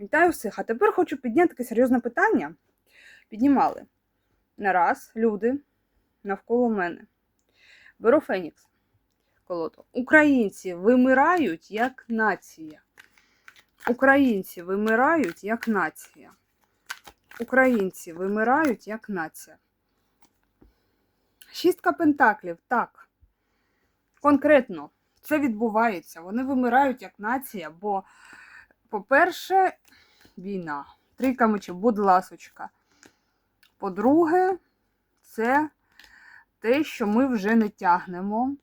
Вітаю всіх. А тепер хочу підняти таке серйозне питання. Піднімали не раз люди навколо мене. Беру Фенікс. Колото. Українці вимирають як нація. Українці вимирають як нація. Українці вимирають як нація. Шістка пентаклів. Так. Конкретно це відбувається. Вони вимирають як нація, бо, по-перше, війна. Трійка мечів, будь ласочка. По-друге, це те, що ми вже не тягнемо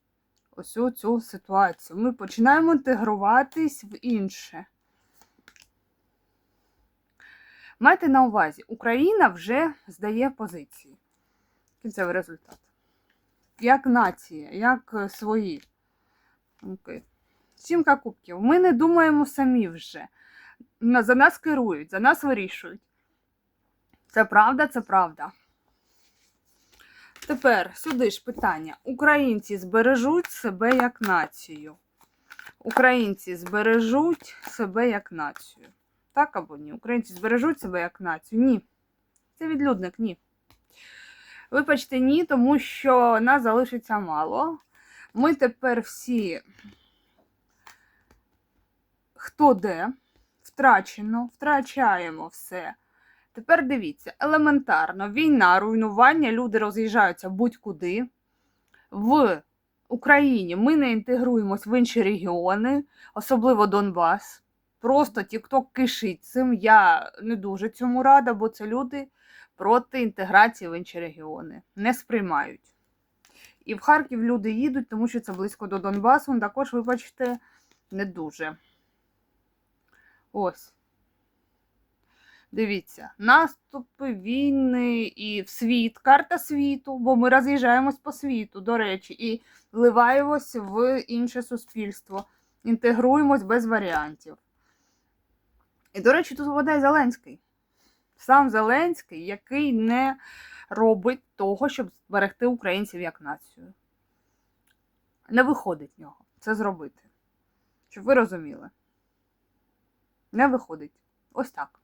ось цю- ситуацію. Ми починаємо інтегруватись в інше. Майте на увазі, Україна вже здає позиції. Кінцевий результат. Як нація, як е, свої. Сімка кубків. Ми не думаємо самі вже. За нас керують, за нас вирішують. Це правда, це правда. Тепер сюди ж питання. Українці збережуть себе як націю. Українці збережуть себе як націю. Так або ні? Українці збережуть себе як націю? Ні. Це відлюдник, ні. Вибачте, ні, тому що нас залишиться мало. Ми тепер всі, хто де, втрачено, втрачаємо все. Тепер дивіться, елементарно, війна, руйнування, люди роз'їжджаються будь-куди. В Україні ми не інтегруємось в інші регіони, особливо Донбас. Просто TikTok кишить цим. Я не дуже цьому рада, бо це люди проти інтеграції в інші регіони. Не сприймають. І в Харків люди їдуть, тому що це близько до Донбасу. Також, вибачте, не дуже. Ось. Дивіться, наступи, війни і в світ, карта світу, бо ми роз'їжджаємось по світу, до речі, і вливаємось в інше суспільство, інтегруємось без варіантів. І, до речі, тут вода Зеленський. Сам Зеленський, який не робить того, щоб зберегти українців як націю. Не виходить в нього це зробити. Щоб ви розуміли. Не виходить. Ось так.